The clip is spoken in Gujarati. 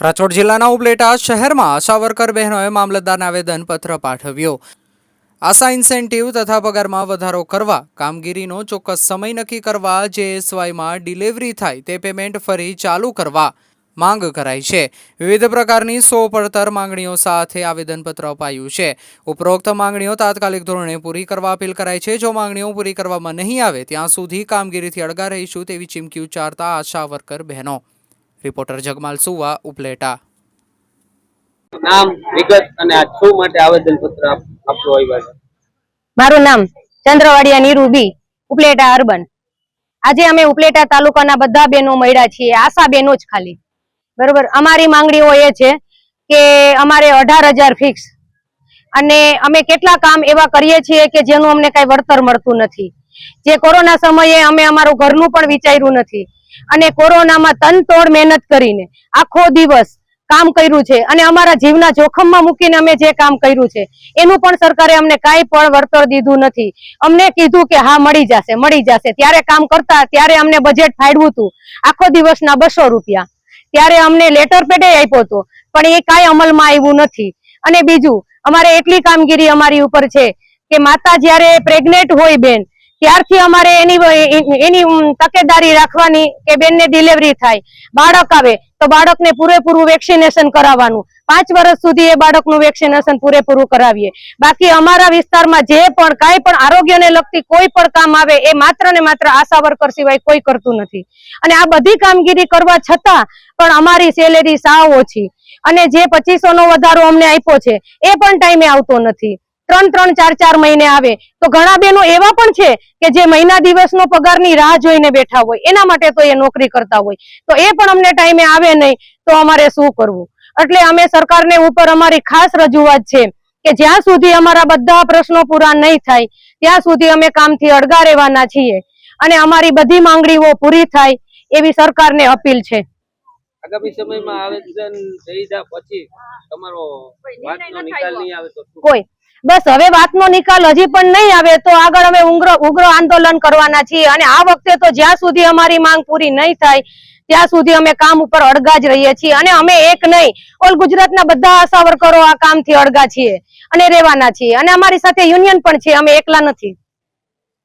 રાજકોટ જિલ્લાના ઉપલેટા શહેરમાં આશા બહેનોએ મામલતદારને આવેદનપત્ર પાઠવ્યો. આશા ઇન્સેન્ટિવ તથા પગારમાં વધારો કરવા, કામગીરીનો ચોક્કસ સમય નક્કી કરવા જે એસવાયમાં ડિલિવરી થાય તે પેમેન્ટ ફરી ચાલુ કરવા માંગ કરાઈ છે. વિવિધ પ્રકારની સો પડતર માંગણીઓ સાથે આવેદનપત્ર અપાયું છે. ઉપરોક્ત માંગણીઓ તાત્કાલિક ધોરણે પૂરી કરવા અપીલ કરાઈ છે. જો માંગણીઓ પૂરી કરવામાં નહીં આવે, ત્યાં સુધી કામગીરીથી અળગા રહીશું તેવી ચીમકી ઉચ્ચારતા આશા વર્કર બહેનો. રિપોર્ટર જગમાલ સુવા ઉપલેટા. નામ વિગત અને આ શું માટે આવેદન પત્ર આપવું આવ્યા છે. મારું નામ ચંદ્રવાડિયા નીરુબી ઉપલેટા અર્બન. આજે અમે ઉપલેટા તાલુકાના બધા બહેનો મળ્યા છીએ આશા બહેનો જ ખાલી. બરોબર અમારી માંગણીઓ એ છે કે અમારે અઢાર હજાર ફિક્સ અને અમે કેટલા કામ એવા કરીએ છીએ કે જેનું અમને કઈ વળતર મળતું નથી. જે કોરોના સમયે અમે અમારું ઘરનું પણ વિચાર્યું નથી. અને કોરોનામાં તનતોડ મહેનત કરીને આખો દિવસ કામ કર્યું છે અને અમારા જીવના જોખમમાં મૂકીને અમે જે કામ કર્યું છે, એનું પણ સરકારે અમને કાંઈ પણ વળતર દીધું નથી. અમને કીધું કે હા, મળી જશે મળી જશે. ત્યારે કામ કરતા, ત્યારે અમને બજેટ ફાડવું હતું. આખો દિવસના બસો રૂપિયા. ત્યારે અમને લેટર પેડે આપ્યો હતો, પણ એ કાંઈ અમલમાં આવ્યું નથી. અને બીજું, અમારે એટલી કામગીરી અમારી ઉપર છે કે માતા જ્યારે પ્રેગ્નેન્ટ હોય બેન ત્યારથી અમારે એની એની તકેદારી રાખવાની કે બેનને ડિલિવરી થાય. બાળક આવે તો બાળકને પૂરેપૂરું વેક્સિનેશન કરાવવાનું. પાંચ વર્ષ સુધી એ બાળકનું વેક્સિનેશન પૂરેપૂરું કરાવીએ. બાકી અમારા વિસ્તારમાં જે પણ કાંઈ પણ આરોગ્યને લગતી કોઈ પણ કામ આવે એ માત્ર ને માત્ર આશા વર્કર સિવાય કોઈ કરતું નથી. અને આ બધી કામગીરી કરવા છતાં પણ અમારી સેલેરી સાવ ઓછી. અને જે પચીસો નો વધારો અમને આપ્યો છે, એ પણ ટાઈમે આવતો નથી. ત્રણ ત્રણ ચાર ચાર મહિને આવે. તો ઘણા બહેનો એવા પણ છે કે જે મહિના દિવસનો પગારની રાહ જોઈને બેઠા હોય. એના માટે તો એ નોકરી કરતા હોય. તો એ પણ અમને ટાઈમે આવે નહીં તો અમારે શું કરવું? એટલે અમે સરકારને ઉપર અમારી ખાસ રજૂઆત છે કે જ્યાં સુધી અમારા બધા પ્રશ્નો પૂરા નહીં થાય ત્યાં સુધી અમે કામથી અડગા રહેવાના છીએ અને અમારી બધી માંગણીઓ પૂરી થાય એવી સરકારને અપીલ છે. આગામી સમયમાં આવેદન દઈ પછી તમારો વાતનો નિકાલ નહીં આવે તો કોઈ બસ હવે વાતનો નિકાલ હજી પણ નહીં આવે તો આગળ અમે ઉગ્ર આંદોલન કરવાના છીએ. અને આ વખતે તો જ્યાં સુધી અમારી માંગ પૂરી નહીં થાય, ત્યાં સુધી અમે કામ ઉપર અડગા જ રહીએ છીએ. અને અમે એક નહીં, ઓલ ગુજરાતના બધા આશા વર્કરો આ કામથી અડગા છીએ અને રહેવાના છીએ. અને અમારી સાથે યુનિયન પણ છે, અમે એકલા નથી.